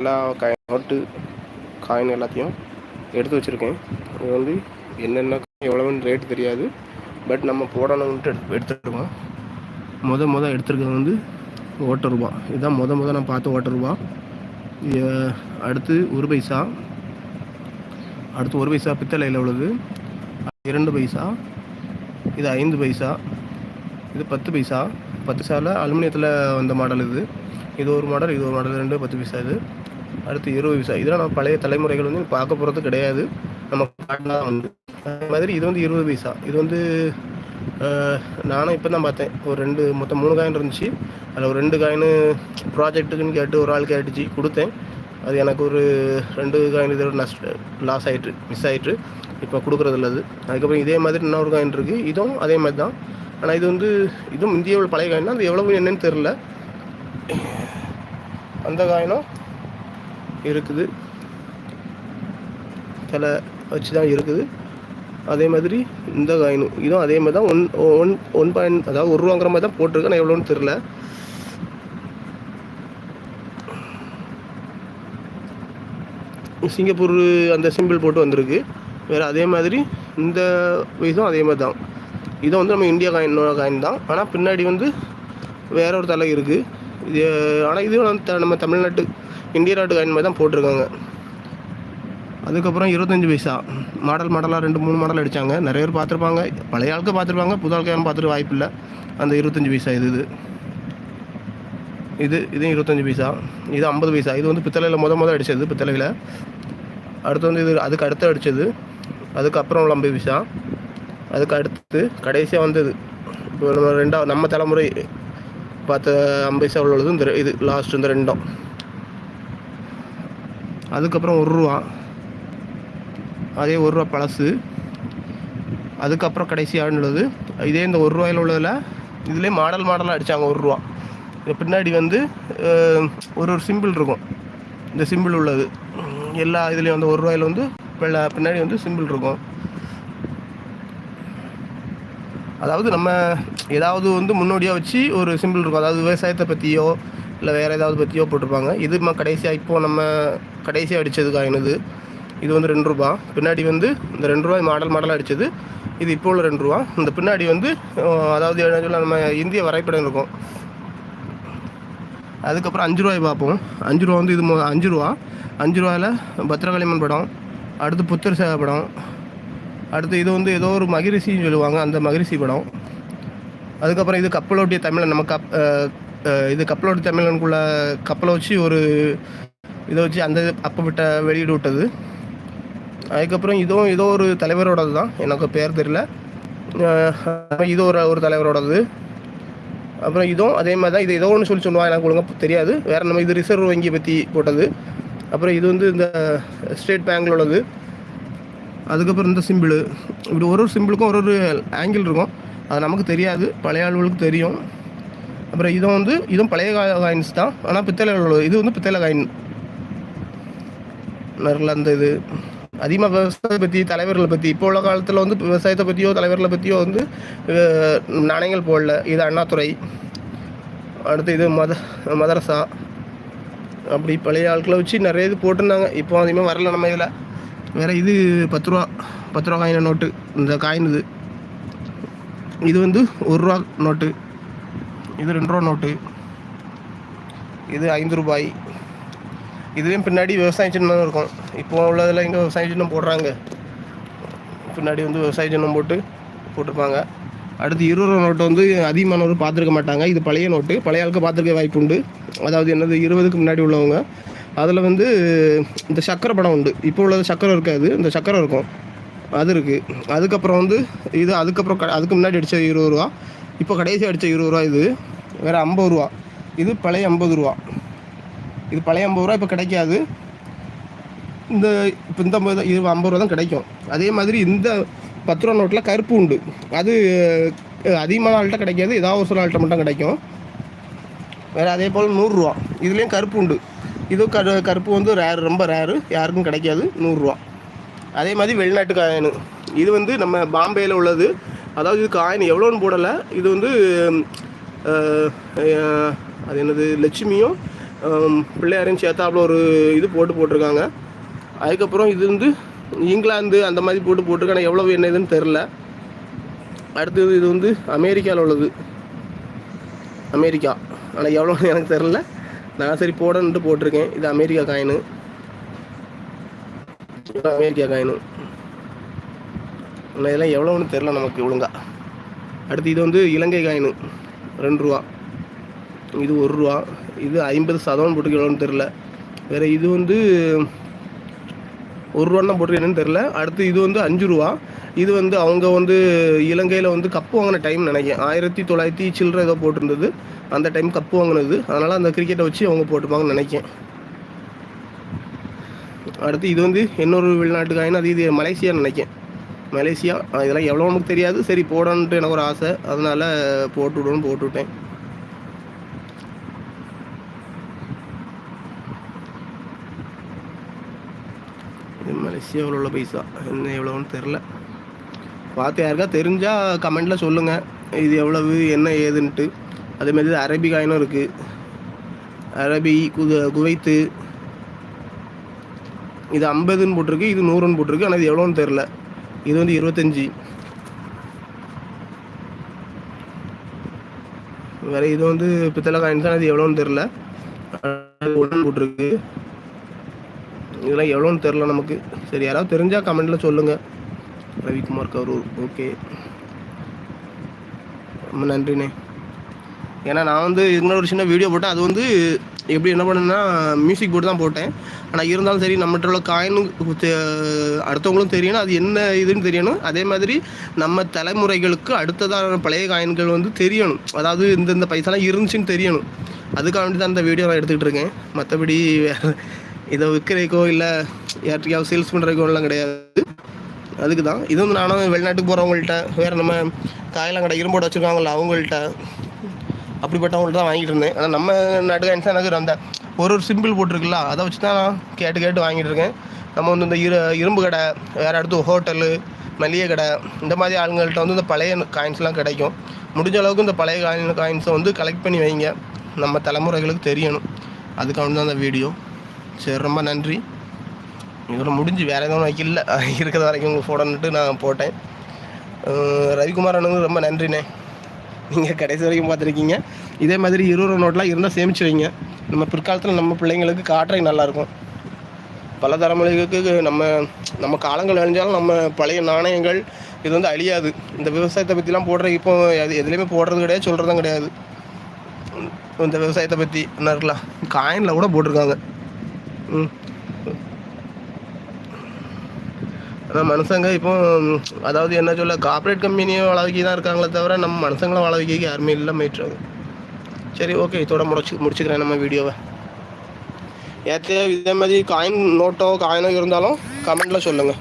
எல்லா coin note coin எல்லாத்தையும் எடுத்து வச்சுருக்கேன். இது வந்து என்னென்ன எவ்வளோன்னு ரேட் தெரியாது. பட் நம்ம போடணுன்ட்டு எடுத்து எடுத்துருக்கோம். முத முத எடுத்துருக்கிறது வந்து ஓட்ட ரூபா இதுதான் முத முத நான் பார்த்த ஓட்ட ரூபா இது அடுத்து ஒரு பைசா அடுத்து ஒரு பைசா பித்தளையில் உள்ளது. இரண்டு பைசா. இது ஐந்து பைசா. இது பத்து பைசா. பத்து பைசாவில் அலுமினியத்தில் வந்த மாடல் இது. இது ஒரு மாடல் இது ஒரு மாடல் ரெண்டு பத்து பைசா இது. அடுத்து இருபது பைசா இதெல்லாம் நம்ம பழைய தலைமுறைகள் வந்து பார்க்க போகிறது கிடையாது. நம்ம காட்டினா வந்து. அதே மாதிரி இது வந்து இருபது பைசா இது வந்து நானும் இப்போ தான் பார்த்தேன். ஒரு ரெண்டு மொத்தம் மூணு காயின் இருந்துச்சு. அதில் ஒரு ரெண்டு காயின் ப்ராஜெக்ட்டுக்குன்னு கேட்டு ஒரு ஆள் கேட்டுச்சு கொடுத்தேன். அது எனக்கு ஒரு ரெண்டு காயின் இது நஷ்ட லாஸ் ஆகிட்டு மிஸ் ஆகிட்டு இப்போ கொடுக்குறது இல்லை அதுக்கப்புறம் இதே மாதிரி இன்னொரு காயின் இருக்குது இதுவும் அதே மாதிரி தான். ஆனால் இது வந்து இதுவும் இந்தியாவில் பழைய காயின் தான் அது எவ்வளவு என்னன்னு தெரில அந்த காயினும் இருக்குது. தலை வச்சு தான் இருக்குது. அதே மாதிரி இந்த காயினும் இதுவும் அதே மாதிரி தான் ஒன் ஒன் ஒன் பாயிண்ட் அதாவது ஒரு ரூபாங்கிற மாதிரி தான் போட்டிருக்கேன் ஆனால் எவ்வளோன்னு தெரில சிங்கப்பூர் அந்த சிம்பிள் போட்டு வந்திருக்கு. வேறு அதே மாதிரி இந்த வயசும் அதே மாதிரி தான். இதை வந்து நம்ம இந்தியா காயின் காயின் தான். ஆனால் பின்னாடி வந்து வேற ஒரு தலை இருக்குது இது ஆனால் இது த- நம்ம தமிழ்நாட்டு இந்திய நாட்டு காயின் மாதிரி தான் போட்டிருக்காங்க. அதுக்கப்புறம் இருபத்தஞ்சி பைசா. மாடல் மாடலாக ரெண்டு மூணு மாடல் அடித்தாங்க நிறைய பேர் பார்த்துருப்பாங்க. பழைய ஆளுக்கு பார்த்துருப்பாங்க புது ஆளுக்கு யாரும் பார்த்துட்டு வாய்ப்பு இல்லை. அந்த இருபத்தஞ்சி பைசா இது இது. இது இது இருபத்தஞ்சி பைசா. இது ஐம்பது பைசா. இது வந்து பித்தளையில் மொதல் மொதல் அடித்தது பித்தளையில். அடுத்து வந்து இது அதுக்கு அடுத்து அடித்தது அதுக்கப்புறம் உள்ள ஐம்பது பைசா. அதுக்கு அடுத்து கடைசியாக வந்தது. இப்போ நம்ம ரெண்டாவது நம்ம தலைமுறை பார்த்த ஐம்பது பைசா உள்ளது இந்த இது லாஸ்ட் இந்த ரெண்டும். அதுக்கப்புறம் ஒரு ரூபா. அதே ஒரு ரூபா பழசு. அதுக்கப்புறம் கடைசியாக உள்ளது. இதே இந்த ஒரு ரூபாயில் உள்ளதில் இதுலேயே மாடல் மாடலாக அடித்தாங்க ஒரு ரூபா. இது பின்னாடி வந்து ஒரு ஒரு சிம்பிள் இருக்கும். இந்த சிம்பிள் உள்ளது. எல்லா இதுலேயும் வந்து ஒரு ரூபாயில் வந்து வெள்ளை பின்னாடி வந்து சிம்பிள் இருக்கும். அதாவது நம்ம ஏதாவது வந்து முன்னோடியாக வச்சு ஒரு சிம்பிள் இருக்கும். அதாவது விவசாயத்தை பற்றியோ இல்லை வேறு ஏதாவது பற்றியோ போட்டிருப்பாங்க. இது நம்ம கடைசியாக இப்போது நம்ம கடைசியாக அடித்தது காயினுது இது வந்து ரெண்டு ரூபா. பின்னாடி வந்து இந்த ரெண்டு ரூபாய் மாடல் மாடலாக அடித்தது இது இப்போ உள்ள ரெண்டு ரூபா. இந்த பின்னாடி வந்து அதாவது என்ன நம்ம இந்திய வரைபடம் இருக்கும். அதுக்கப்புறம் அஞ்சு ரூபாய் பார்ப்போம். அஞ்சு ரூபா வந்து இது மொ- அஞ்சு ரூபா. அஞ்சு ரூபாயில் பத்ரகாளியம்மன் படம். அடுத்து புத்தர் சேவை படம். அடுத்து இது வந்து ஏதோ ஒரு மகிரிசின்னு சொல்லுவாங்க அந்த மகிரிசி படம். அதுக்கப்புறம் இது கப்பலோட்டிய தமிழன் நம்ம கப் இது கப்பலோடு தமிழனுக்குள்ள கப்பலை வச்சு ஒரு இதை வச்சு அந்த அப்போ விட்ட வெளியீடு விட்டது. அதுக்கப்புறம் இதுவும் ஏதோ ஒரு தலைவரோடது தான். எனக்கு பேர் தெரியல. இது ஒரு ஒரு தலைவரோடது. அப்புறம் இதுவும் அதே மாதிரி தான். இது ஏதோ ஒன்று சொல்லி சொல்லுவாங்க எனக்கு ஒழுங்காக தெரியாது. வேறு நம்ம இது ரிசர்வ் வங்கியை பற்றி போட்டது. அப்புறம் இது வந்து இந்த ஸ்டேட் பேங்க்லோடது உள்ளது. அதுக்கப்புறம் இந்த சிம்பிள் இப்படி ஒரு ஒரு சிம்பிளுக்கும் ஒரு ஒரு ஆங்கிள் இருக்கும். அது நமக்கு தெரியாது. பழைய ஆளுகளுக்கு தெரியும். அப்புறம் இதுவும் வந்து இதுவும் பழைய காயின்ஸ் தான். ஆனால் பித்தளை இது வந்து பித்தளை காயின் நல்ல அந்த இது. அதிகமாக விவசாயத்தை பற்றி தலைவர்களை பற்றி இப்போ உள்ள காலத்தில் வந்து விவசாயத்தை பற்றியோ தலைவர்களை பற்றியோ வந்து நாணயங்கள் போடல. இது அண்ணாதுரை. அடுத்து இது மத மதரசா. அப்படி பழைய ஆட்களை வச்சு நிறைய இது போட்டிருந்தாங்க. இப்போ அதிகமாக வரல நம்ம இதில். வேறு இது பத்து ரூபா பத்து ரூபா காயின் நோட்டு இந்த காயின் இது. இது வந்து ஒரு ரூபா நோட்டு இது ரெண்டு ரூபா நோட்டு. இது ஐந்து ரூபாய். இதுலேயும் பின்னாடி விவசாய சின்னம் இருக்கும். இப்போ உள்ளதில் எங்கே விவசாய சின்னம் போடுறாங்க? பின்னாடி வந்து விவசாய சின்னம் போட்டு போட்டிருப்பாங்க. அடுத்து இருபது ரூபா நோட்டு வந்து அதிகமானவர் பார்த்துருக்க மாட்டாங்க. இது பழைய நோட்டு. பழைய ஆளுக்கு பார்த்துருக்க வாய்ப்பு உண்டு. அதாவது என்னது? இருபதுக்கு முன்னாடி உள்ளவங்க. அதில் வந்து இந்த சக்கரை படம் உண்டு. இப்போ உள்ளது சக்கரை இருக்காது. இந்த சக்கரை இருக்கும். அது இருக்குது அதுக்கப்புறம் வந்து இது அதுக்கப்புறம் க- அதுக்கு முன்னாடி அடித்த இருபது ரூபா. இப்போ கடைசி அடித்த இருபது ரூபா இது. வேறு ஐம்பது ரூபா. இது பழைய ஐம்பது ரூபா. இது பழைய ஐம்பது ரூபா இப்போ கிடைக்காது. இந்த இப்போ இந்த ஐம்பது இது ஐம்பது ரூபா தான் கிடைக்கும். அதே மாதிரி இந்த பத்து ரூபா நோட்டில் கருப்பு உண்டு. அது அதிகமான ஆள்கிட்ட கிடைக்காது. ஏதாவது ஒரு சில ஆள்கிட்ட மட்டும் கிடைக்கும். வேறு அதே போல் நூறுரூவா இதுலேயும் கருப்பு உண்டு. இது கரு கருப்பு வந்து ரேர் ரொம்ப ரேரு யாருக்கும் கிடைக்காது. நூறுரூவா அதே மாதிரி வெளிநாட்டு காயின் இது வந்து நம்ம பாம்பேயில் உள்ளது. அதாவது இது காயின் எவ்வளோன்னு போடலை. இது வந்து அது என்னது லட்சுமியும் பிள்ளையாரையும் சேர்த்தாப்புல ஒரு இது போட்டு போட்டிருக்காங்க. அதுக்கப்புறம் இது வந்து இங்கிலாந்து அந்த மாதிரி போட்டு போட்டிருக்காங்க எவ்வளோ என்ன இதுன்னு தெரில. அடுத்தது இது வந்து அமெரிக்காவில் உள்ளது. அமெரிக்கா. ஆனால் எவ்வளோன்னு எனக்கு தெரில. நான் சரி போடணுன்ட்டு போட்டிருக்கேன். இது அமெரிக்கா காயினு. America coin. ஆனால் இதெல்லாம் எவ்வளோன்னு தெரில நமக்கு ஒழுங்கா. அடுத்து இது வந்து இலங்கை காயினு. ரெண்டு ரூபா. இது ஒரு ரூபா. இது ஐம்பது சதவீதம் போட்டுக்கணும்னு தெரில வேறு இது வந்து ஒரு ரூபா தான் என்னன்னு தெரில அடுத்து இது வந்து அஞ்சு ரூபா. இது வந்து அவங்க வந்து இலங்கையில் வந்து கப்பு வாங்கின டைம் நினைக்கிறேன். ஆயிரத்தி தொள்ளாயிரத்தி சில்லற ஏதோ போட்டிருந்தது. அந்த டைம் கப்பு வாங்கினது. அதனால் அந்த கிரிக்கெட்டை வச்சு அவங்க போட்டுப்பாங்கன்னு நினைக்கிறேன். அடுத்து இது வந்து இன்னொரு வெளிநாட்டு காயின். அது இது மலேசியா நினைக்கிறேன். மலேசியா. இதெல்லாம் எவ்வளோ நமக்கு தெரியாது. சரி போடணுன்ட்டு எனக்கு ஒரு ஆசை. அதனால் போட்டு விடணும்னு போட்டு விட்டேன் இது மலேசியாவில் உள்ள பைசா. என்ன எவ்வளோன்னு தெரில. பார்த்து யாருக்கா தெரிஞ்சால் கமெண்டில் சொல்லுங்கள் இது எவ்வளவு என்ன ஏதுன்ட்டு. அதேமாதிரி அரபி காயினும் இருக்குது அரபி குது குவைத்து. இது ஐம்பதுன்னு போட்டிருக்கு இது நூறுன்னு போட்டிருக்கு. ஆனால் இது எவ்வளோன்னு தெரில. இது வந்து இருபத்தஞ்சி. வேற இது வந்து பித்தளை காயின் தான் அது எவ்வளோன்னு தெரில. உடன் போட்டிருக்கு. இதெல்லாம் எவ்வளோன்னு தெரில நமக்கு. சரி யாராவது தெரிஞ்சால் கமெண்ட்டில் சொல்லுங்கள் ரவிக்குமார் கரூர். ஓகே. ரொம்ப நன்றிண்ணே. ஏன்னா நான் வந்து இன்னொரு சின்ன வீடியோ போட்டேன். அது வந்து எப்படி என்ன பண்ணேன்னா மியூசிக் போட்டு தான் போட்டேன். ஆனால் இருந்தாலும் சரி நம்மகிட்ட உள்ள காயின் அடுத்தவங்களும் தெரியணும் அது என்ன இதுன்னு தெரியணும். அதே மாதிரி நம்ம தலைமுறைகளுக்கு அடுத்ததான பழைய காயின்கள் வந்து தெரியணும். அதாவது இந்தந்த பைசாலாம் இருந்துச்சுன்னு தெரியணும். அதுக்காக வேண்டி தான் இந்த வீடியோ நான் எடுத்துக்கிட்டு இருக்கேன். மற்றபடி வேறு இதை விற்கிறதுக்கோ இல்லை யார்கிட்டயாவது சேல்ஸ் பண்ணுறதுக்கோ எல்லாம் கிடையாது. அதுக்கு தான் இது வந்து நானும் வெளிநாட்டுக்கு போகிறவங்கள்ட்ட வேறு நம்ம காயெல்லாம் கடை இரும்போட வச்சுருக்காங்கல்ல அவங்கள்ட்ட அப்படிப்பட்டவங்கள்ட்ட தான் வாங்கிட்டு இருந்தேன். ஆனால் நம்ம நாட்டு காயின்ஸ் எனக்கு அந்த ஒரு ஒரு சிம்பிள் போட்டிருக்குல்ல அதை வச்சு தான் நான் கேட்டு கேட்டு வாங்கிட்டு இருக்கேன். நம்ம வந்து இந்த இரு இரும்பு கடை வேறு அடுத்து ஹோட்டலு மளிகை கடை இந்த மாதிரி ஆளுங்கள்கிட்ட வந்து இந்த பழைய காயின்ஸ்லாம் கிடைக்கும். முடிஞ்ச அளவுக்கு இந்த பழைய காயின் காயின்ஸை வந்து கலெக்ட் பண்ணி வைங்க. நம்ம தலைமுறைகளுக்கு தெரியணும். அதுக்காக தான் அந்த வீடியோ சரி ரொம்ப நன்றி. இதோட முடிஞ்சு வேறு எதுவும் வைக்கல இருக்கிற வரைக்கும் உங்களுக்கு ஃபோட்டோன்னுட்டு நான் போட்டேன். ரவிக்குமார் அண்ணனுக்கு ரொம்ப நன்றிண்ணே. நீங்கள் கடைசி வரைக்கும் பார்த்துருக்கீங்க. இதே மாதிரி இருபது நோட்லாம் இருந்தால் சேமிச்சு வைங்க. நம்ம பிற்காலத்தில் நம்ம பிள்ளைங்களுக்கு காட்டுறதுக்கு நல்லாயிருக்கும். பல தலைமுறைகளுக்கு நம்ம நம்ம காலங்கள் அழிஞ்சாலும் நம்ம பழைய நாணயங்கள் இது வந்து அழியாது. இந்த விவசாயத்தை பற்றிலாம் போடுற இப்போ எது எதுலேயுமே போடுறது கிடையாது சொல்கிறதும் கிடையாது. இந்த விவசாயத்தை பற்றி என்ன இருக்கலாம் காயினில் கூட போட்டிருக்காங்க. ம். ஆனால் மனுஷங்க இப்போ அதாவது என்ன சொல்ல கார்ப்பரேட் கம்பெனியை வாழ தான் இருக்காங்களே தவிர நம்ம மனுஷங்களை வாழ யாருமே இல்லை போயிட்டுருக்காங்க சரி ஓகே இதோட முடிச்சு முடிச்சுக்கிறேன் நம்ம வீடியோவை. ஏற்ற இதே மாதிரி காயின் நோட்டோ காயினோ இருந்தாலும் கமெண்ட்டில் சொல்லுங்கள்